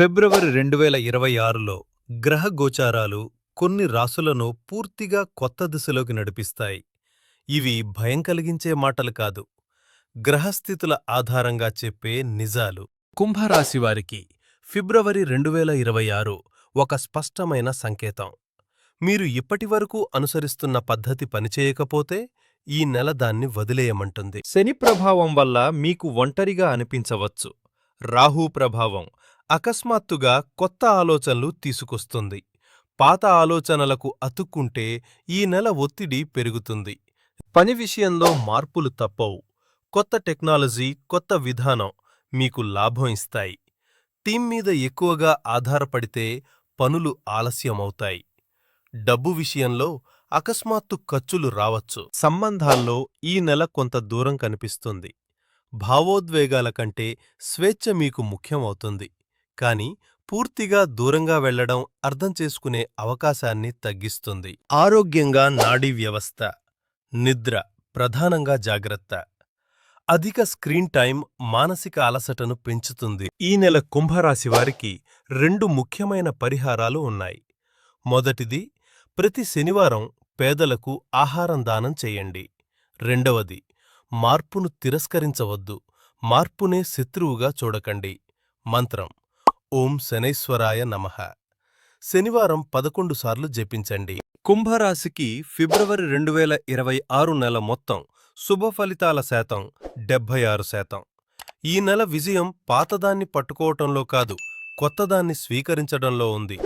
ఫిబ్రవరి రెండు వేల ఇరవై ఆరులో గ్రహ గోచారాలు కొన్ని రాసులను పూర్తిగా కొత్త దిశలోకి నడిపిస్తాయి. ఇవి భయం కలిగించే మాటలు కాదు గ్రహస్థితుల ఆధారంగా చెప్పే నిజాలు. కుంభరాశివారికి ఫిబ్రవరి రెండు వేల ఇరవై ఆరు ఒక స్పష్టమైన సంకేతం. మీరు ఇప్పటివరకు అనుసరిస్తున్న పద్ధతి పనిచేయకపోతే ఈ నెల దాన్ని వదిలేయమంటుంది. శని ప్రభావం వల్ల మీకు ఒంటరిగా అనిపించవచ్చు. రాహు ప్రభావం అకస్మాత్తుగా కొత్త ఆలోచనలు తీసుకొస్తుంది. పాత ఆలోచనలకు అతుక్కుంటే ఈ నెల ఒత్తిడి పెరుగుతుంది. పని విషయంలో మార్పులు తప్పవు. కొత్త టెక్నాలజీ కొత్త విధానం మీకు లాభం ఇస్తాయి. టీం మీద ఎక్కువగా ఆధారపడితే పనులు ఆలస్యమవుతాయి. డబ్బు విషయంలో అకస్మాత్తు ఖర్చులు రావచ్చు. సంబంధాల్లో ఈ నెల కొంత దూరం కనిపిస్తుంది. భావోద్వేగాల కంటే స్వేచ్ఛ మీకు ముఖ్యమవుతుంది. కాని పూర్తిగా దూరంగా వెళ్ళడం అర్థం చేసుకునే అవకాశాన్ని తగ్గిస్తుంది. ఆరోగ్యంగా నాడీ వ్యవస్థ నిద్ర ప్రధానంగా జాగ్రత్త. అధిక స్క్రీన్ టైం మానసిక అలసటను పెంచుతుంది. ఈ నెల కుంభరాశి వారికి రెండు ముఖ్యమైన పరిహారాలు ఉన్నాయి. మొదటిది ప్రతి శనివారం పేదలకు ఆహారం దానం చేయండి. రెండవది మార్పును తిరస్కరించవద్దు. మార్పునే శత్రువుగా చూడకండి. మంత్రం. ఓం శనైశ్వరాయ నమః. శనివారం పదకొండు సార్లు జపించండి. కుంభరాశికి ఫిబ్రవరి రెండు వేల ఇరవై ఆరు నెల మొత్తం శుభ ఫలితాల శాతం డెబ్భై ఆరు శాతం. ఈ నెల విజయం పాతదాన్ని పట్టుకోవటంలో కాదు కొత్తదాన్ని స్వీకరించడంలో ఉంది.